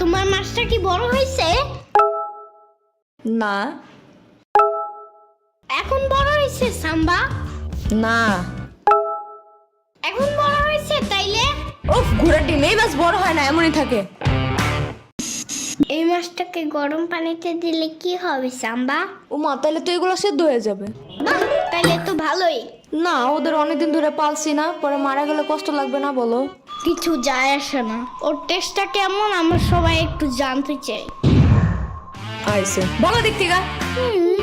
তোমার মাছটা কি বড় হয়েছে? না। এখন বড় হয়েছে সাম্বা? না। এখন বড় হয়েছে তাইলে? উফ ঘোড়ার ডিম এই মাছ বড় হয় না এমনই থাকে। এই মাছটাকে গরম পানিতে দিলে কি হবে সাম্বা? ও মা তাহলে তো এগুলো সেদ্ধ হয়ে যাবে। বাহ তাইলে তো ভালোই। না ওদের অনেকদিন ধরে পালছি না পরে মারা গেলে কষ্ট লাগবে না বলো। কিছু যায় আসে না। ওর টেস্টটা কেমন আমরা সবাই একটু জানতে চাই। আইসে। বলো দেখতে গা হুম।